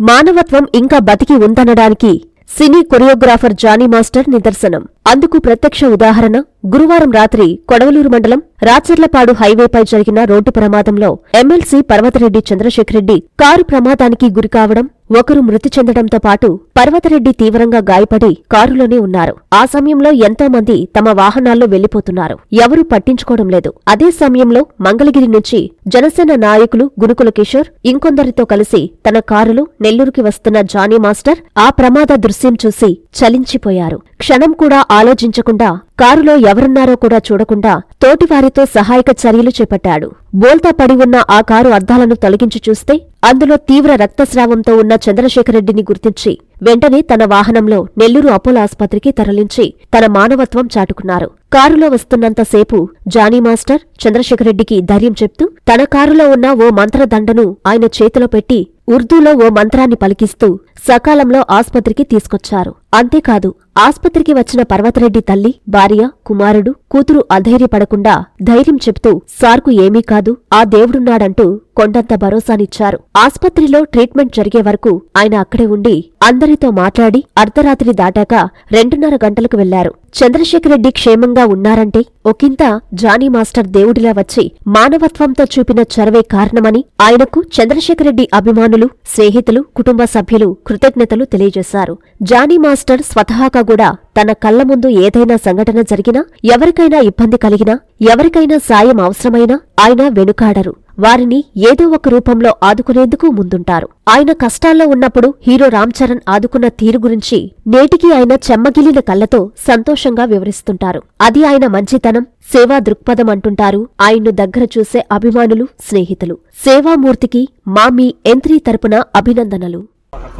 మానవత్వం ఇంకా బతికి ఉందనడానికి సినీ కొరియోగ్రాఫర్ జానీ మాస్టర్ నిదర్శనం. అందుకు ప్రత్యక్ష ఉదాహరణ గురువారం రాత్రి కొడవలూరు మండలం రాచర్లపాడు హైవేపై జరిగిన రోడ్డు ప్రమాదంలో ఎమ్మెల్సీ పర్వతరెడ్డి చంద్రశేఖరెడ్డి కారు ప్రమాదానికి గురికావడం ఒకరు మృతి చెందడంతో పాటు పర్వతరెడ్డి తీవ్రంగా గాయపడి కారులోనే ఉన్నారు. ఆ సమయంలో ఎంతో మంది తమ వాహనాల్లో వెళ్ళిపోతున్నారు ఎవరూ పట్టించుకోవడం లేదు. అదే సమయంలో మంగళగిరి నుంచి జనసేన నాయకులు గురుకుల కిషోర్ ఇంకొందరితో కలిసి తన కారులో నెల్లూరుకి వస్తున్న జానీ మాస్టర్ ఆ ప్రమాద దృశ్యం చూసి చలించిపోయారు. క్షణం కూడా ఆలోచించకుండా కారులో ఎవరున్నారో కూడా చూడకుండా తోటివారితో సహాయక చర్యలు చేపట్టాడు. బోల్తా పడి ఉన్న ఆ కారు అద్దాలను తొలగించి చూస్తే అందులో తీవ్ర రక్తస్రావంతో ఉన్న చంద్రశేఖరరెడ్డిని గుర్తించి వెంటనే తన వాహనంలో నెల్లూరు అపోలో ఆసుపత్రికి తరలించి తన మానవత్వం చాటుకున్నారు. కారులో వస్తున్నంతసేపు జానీ మాస్టర్ చంద్రశేఖరరెడ్డికి ధైర్యం చెప్తూ తన కారులో ఉన్న ఓ మంత్రదండను ఆయన చేతిలో పెట్టి ఉర్దూలో ఓ మంత్రాన్ని పలికిస్తూ సకాలంలో ఆస్పత్రికి తీసుకొచ్చారు. అంతేకాదు ఆస్పత్రికి వచ్చిన పర్వతరెడ్డి తల్లి భార్య కుమారుడు కూతురు అధైర్యపడకుండా ధైర్యం చెప్తూ సార్కు ఏమీ కాదు ఆ దేవుడున్నాడంటూ కొండంత భరోసానిచ్చారు. ఆస్పత్రిలో ట్రీట్మెంట్ జరిగే వరకు ఆయన అక్కడే ఉండి అందరితో మాట్లాడి అర్ధరాత్రి దాటాక రెండున్నర గంటలకు వెళ్ళారు చంద్రశేఖరెడ్డి క్షేమంగా ఉన్నారంటే ఒకింత జానీ మాస్టర్ దేవుడిలా వచ్చి మానవత్వంతో చూపిన చొరవే కారణమని ఆయనకు చంద్రశేఖరెడ్డి అభిమానులు స్నేహితులు కుటుంబ సభ్యులు కృతజ్ఞతలు తెలియజేశారు. జానీ మాస్టర్ స్వతహాగా కూడా తన కళ్ళ ముందు ఏదైనా సంఘటన జరిగినా ఎవరికైనా ఇబ్బంది కలిగినా ఎవరికైనా సాయం అవసరమైనా ఆయన వెనుకాడరు. వారిని ఏదో ఒక రూపంలో ఆదుకునేందుకు ముందుంటారు. ఆయన కష్టాల్లో ఉన్నప్పుడు హీరో రామ్ చరణ్ ఆదుకున్న తీరు గురించి నేటికి ఆయన చెమ్మగిలిన కళ్ళతో సంతోషంగా వివరిస్తుంటారు. అది ఆయన మంచితనం సేవా దృక్పథం అంటుంటారు. ఆయన్ను దగ్గర చూసే అభిమానులు స్నేహితులు. సేవామూర్తికి మా మీ ఎంత్రీ తరపున అభినందనలు.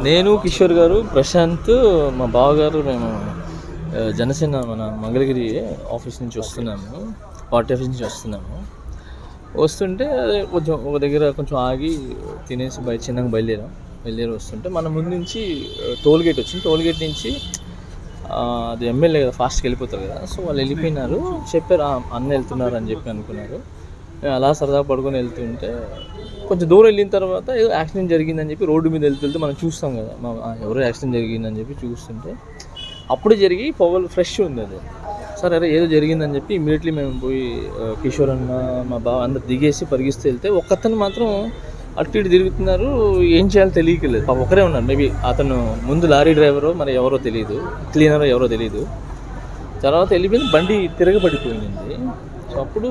నేను కిషోర్ గారు ప్రశాంత్ మా బావగారు మేము జనసేన మన మంగళగిరి ఆఫీస్ నుంచి వస్తున్నాము. పార్టీ ఆఫీస్ నుంచి వస్తున్నాము. వస్తుంటే అదే కొంచెం ఒక దగ్గర కొంచెం ఆగి తినేసి బయట చిన్నగా బయలుదేరాం. బయలుదేరి వస్తుంటే మన ముందు నుంచి టోల్ గేట్ వచ్చింది. టోల్ గేట్ నుంచి అది ఎమ్మెల్యే కదా ఫాస్ట్కి వెళ్ళిపోతారు కదా. సో వాళ్ళు వెళ్ళిపోయినారు. చెప్పారు అన్న వెళ్తున్నారు అని చెప్పి అనుకున్నారు. అలా సరదా పడుకొని వెళ్తుంటే కొంచెం దూరం వెళ్ళిన తర్వాత ఏదో యాక్సిడెంట్ జరిగిందని చెప్పి రోడ్డు మీద వెళ్తూ వెళ్తే మనం చూస్తాం కదా. ఎవరో యాక్సిడెంట్ జరిగిందని చెప్పి చూస్తుంటే అప్పుడు జరిగి పొగలు ఫ్రెష్ ఉంది అది. సరే అరే ఏదో జరిగిందని చెప్పి ఇమీడియట్లీ మేము పోయి కిషోర్ అన్న మా బావ అందరు దిగేసి పరిగిస్తే వెళ్తే ఒక్కతను మాత్రం అటు ఇటు తిరుగుతున్నారు. ఏం చేయాలో తెలియకలేదు పాప ఒకరే ఉన్నారు. మేబీ అతను ముందు లారీ డ్రైవరో మరి ఎవరో తెలియదు క్లీనరో ఎవరో తెలియదు తర్వాత వెళ్ళిపోయింది. బండి తిరగబడిపోయింది. సో అప్పుడు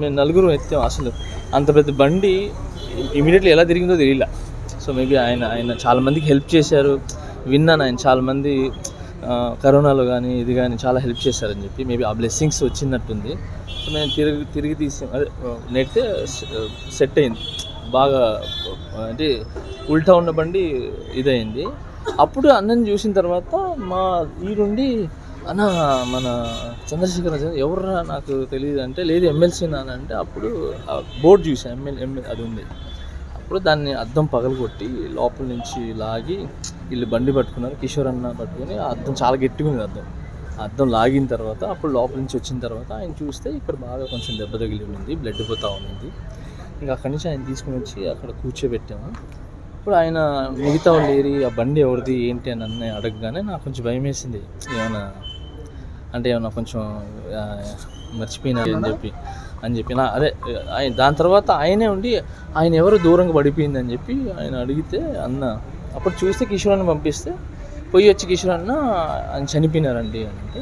మేము నలుగురు ఎత్తాం. అసలు అంత పెద్ద బండి ఇమీడియట్లీ ఎలా తిరిగిందో తెలియలే. సో మేబీ ఆయన ఆయన చాలామందికి హెల్ప్ చేశారు. విన్నాను ఆయన చాలామంది కరోనాలో కానీ ఇది కానీ చాలా హెల్ప్ చేశారని చెప్పి మేబీ ఆ బ్లెస్సింగ్స్ వచ్చినట్టుంది. సో మేము తిరిగి తిరిగి తీసి అదే నెట్టే సెట్ అయింది. బాగా అంటే ఉల్టా ఉన్న బండి ఇదయింది. అప్పుడు అన్నని చూసిన తర్వాత మా ఈరుండి అన్న మన చంద్రశేఖర్ రాజు ఎవర్రా నాకు తెలియదు అంటే లేదు ఎమ్మెల్సీ నాన్న అంటే అప్పుడు బోర్డు చూసాను ఎమ్మెల్యే ఎమ్మెల్యే అది ఉంది. అప్పుడు దాన్ని అద్దం పగలగొట్టి లోపల నుంచి లాగి వీళ్ళు బండి పట్టుకున్నారు కిషోర్ అన్న పట్టుకొని అర్థం చాలా గట్టిగా ఉంది అద్దం. అర్థం లాగిన తర్వాత అప్పుడు లోపల నుంచి వచ్చిన తర్వాత ఆయన చూస్తే ఇక్కడ బాగా కొంచెం దెబ్బ తగిలి ఉంది బ్లడ్ పోతా ఉంది ఇంకా అక్కడి నుంచి ఆయన తీసుకుని వచ్చి అక్కడ కూర్చోబెట్టాము. ఇప్పుడు ఆయన మిగతా వాళ్ళు ఏరి ఆ బండి ఎవరిది ఏంటి? అని అన్నీ అడగగానే నాకు కొంచెం భయం వేసింది. ఏమైనా అంటే ఏమైనా కొంచెం మర్చిపోయినా అని చెప్పి అని చెప్పి. నా అదే ఆయన దాని తర్వాత ఆయనే ఉండి ఆయన ఎవరు దూరంగా పడిపోయింది? అని చెప్పి ఆయన అడిగితే అన్న అప్పుడు చూస్తే కిషోరాన్ని పంపిస్తే పోయి వచ్చి కిషోర్ అన్న ఆయన చనిపోయినారండి అని అంటే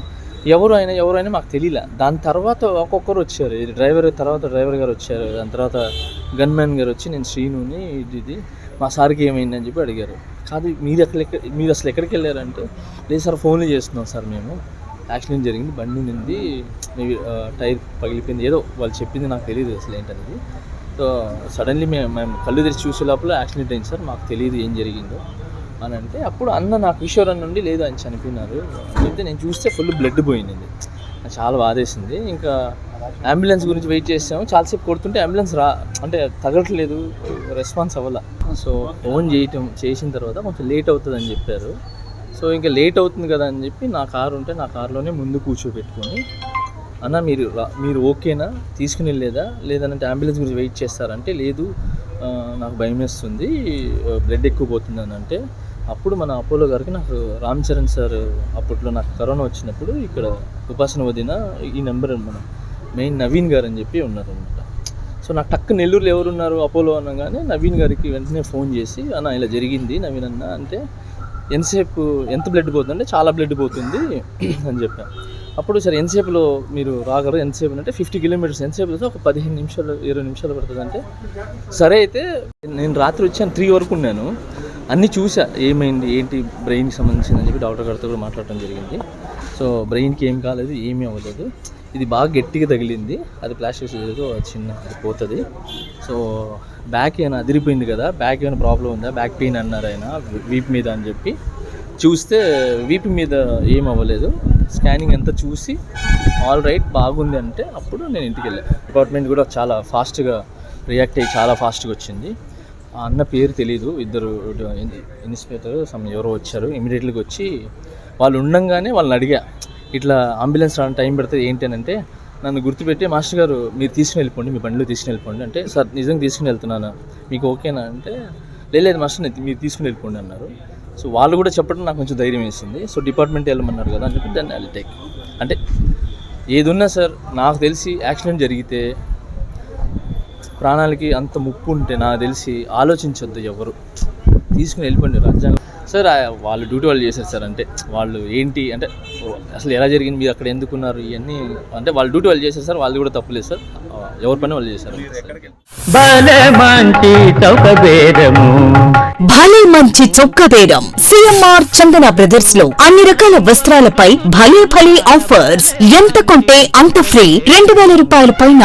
ఎవరు అయినా ఎవరు అయినా మాకు తెలియలే దాని తర్వాత ఒక్కొక్కరు వచ్చారు. ఇది డ్రైవర్ తర్వాత డ్రైవర్ గారు వచ్చారు. దాని తర్వాత గన్మ్యాన్ గారు వచ్చి నేను శ్రీనుని ఇది ఇది మా సార్కి ఏమైంది అని చెప్పి అడిగారు. కాదు మీరు ఎక్కడ మీరు అసలు ఎక్కడికి వెళ్ళారంటే లేదు సార్ ఫోన్లు చేస్తున్నాం సార్ మేము. యాక్సిడెంట్ జరిగింది బండి నింది టైర్ పగిలిపోయింది ఏదో వాళ్ళు చెప్పింది నాకు తెలియదు అసలు ఏంటనేది. సో సడన్లీ మేము మేము కళ్ళు తెరిచి చూసే లోపల యాక్సిడెంట్ అయింది సార్. మాకు తెలియదు ఏం జరిగిందో అని అంటే అప్పుడు అన్న నాకు కిషోర్ అన్న నుండి లేదు అని చనిపోయినారు. చెప్తే నేను చూస్తే ఫుల్ బ్లడ్ పోయింది చాలా బాధేసింది. ఇంకా అంబులెన్స్ గురించి వెయిట్ చేసాము. చాలాసేపు కొడుతుంటే అంబులెన్స్ రా అంటే తగలట్లేదు. రెస్పాన్స్ అవ్వాల. సో ఫోన్ చేయటం చేసిన తర్వాత కొంచెం లేట్ అవుతుంది అని చెప్పారు. సో ఇంకా లేట్ అవుతుంది కదా అని చెప్పి నా కారు ఉంటే నా కారులోనే ముందు కూర్చోబెట్టుకొని అన్న మీరు మీరు ఓకేనా? తీసుకుని వెళ్ళేదా? లేదంటే అంబులెన్స్ గురించి వెయిట్ చేస్తారంటే లేదు నాకు భయం వేస్తుంది బ్లడ్ ఎక్కువ పోతుంది అని అంటే అప్పుడు మన అపోలో గారికి నాకు రామ్ చరణ్ సార్ అప్పట్లో నాకు కరోనా వచ్చినప్పుడు ఇక్కడ ఉపాసన వదిన ఈ నెంబర్ మన మెయిన్ నవీన్ గారు అని చెప్పి ఉన్నారు అనమాట సో నాకు టక్ నెల్లూరులో ఎవరున్నారు అపోలో అనగానే నవీన్ గారికి వెంటనే ఫోన్ చేసి అన్న ఇలా జరిగింది నవీన్ అన్న అంటే ఎంతసేపు ఎంత బ్లడ్ పోతుందంటే చాలా బ్లడ్ పోతుంది అని చెప్పాను అప్పుడు సరే ఎంతసేపులో మీరు రాగలరు? ఎంతసేపు అంటే ఫిఫ్టీ కిలోమీటర్స్ ఎంతసేపు అయితే ఒక పదిహేను నిమిషాలు ఇరవై నిమిషాలు పడుతుంది అంటే. సరే అయితే నేను రాత్రి వచ్చాను త్రీ వరకు ఉన్నాను. అన్నీ చూసా ఏమైంది ఏంటి బ్రెయిన్కి సంబంధించింది అని చెప్పి డాక్టర్ గారితో కూడా మాట్లాడటం జరిగింది. సో బ్రెయిన్కి ఏం కాలేదు ఏమీ అవ్వలేదు. ఇది బాగా గట్టిగా తగిలింది. అది ప్లాస్టిక్ సర్జరీతో చిన్న అది పోతుంది. సో బ్యాక్ ఏమైనా అదిరిపోయింది కదా బ్యాక్ ఏమైనా ప్రాబ్లం ఉందా? బ్యాక్ పెయిన్ అన్నారు ఆయన వీప్ మీద అని చెప్పి. చూస్తే వీపు మీద ఏం అవ్వలేదు స్కానింగ్ అంతా చూసి ఆల్ రైట్ బాగుంది అంటే అప్పుడు నేను ఇంటికి వెళ్ళాను డిపార్ట్మెంట్ కూడా చాలా ఫాస్ట్గా రియాక్ట్ అయ్యి చాలా ఫాస్ట్గా వచ్చింది. ఆ అన్న పేరు తెలీదు. ఇద్దరు ఇన్స్పెక్టర్ సమ్ ఎవరో వచ్చారు. ఇమీడియట్గా వచ్చి వాళ్ళు ఉండంగానే వాళ్ళని అడిగా. ఇట్లా అంబులెన్స్ రావడం టైం పడుతుంది ఏంటి అని అంటే నన్ను గుర్తుపెట్టి మాస్టర్ గారు మీరు తీసుకుని వెళ్ళిపోండి మీ బండిలో తీసుకుని వెళ్ళిపోండి అంటే సార్ నిజంగా తీసుకుని వెళ్తున్నాను. మీకు ఓకేనా? అంటే "లేదు, మాస్టర్ మీరు తీసుకుని వెళ్ళిపోండి అన్నారు. సో వాళ్ళు కూడా చెప్పడం నాకు కొంచెం ధైర్యం వేసింది సో డిపార్ట్మెంట్ వెళ్ళమన్నారు కదా అని చెప్పి దాన్ని ఐ టేక్ అంటే ఏది ఉన్నా సార్ నాకు తెలిసి యాక్సిడెంట్ జరిగితే ప్రాణాలకి అంత ముప్పు ఉంటే నాకు తెలిసి ఆలోచించొద్దు ఎవరు. తీసుకుని వెళ్ళిపోండి రాజ్యాంగం సార్ వాళ్ళు డ్యూటీ వాళ్ళు చేశారు సార్ అంటే వాళ్ళు ఏంటి అంటే అసలు ఎలా జరిగింది మీరు అక్కడ ఎందుకున్నారు ఇవన్నీ అంటే వాళ్ళు డ్యూటీ వాళ్ళు చేశారు సార్ వాళ్ళు కూడా తప్పులేదు సార్. ఎవరి పని వాళ్ళు చేశారు. భలే మంచి చొక్క బేరం సిఎంఆర్ చందన బ్రదర్స్లో అన్ని రకాల వస్త్రాలపై భలే భలే ఆఫర్స్. ఎంత కొంటే అంత ఫ్రీ. రెండు వేల రూపాయల పైన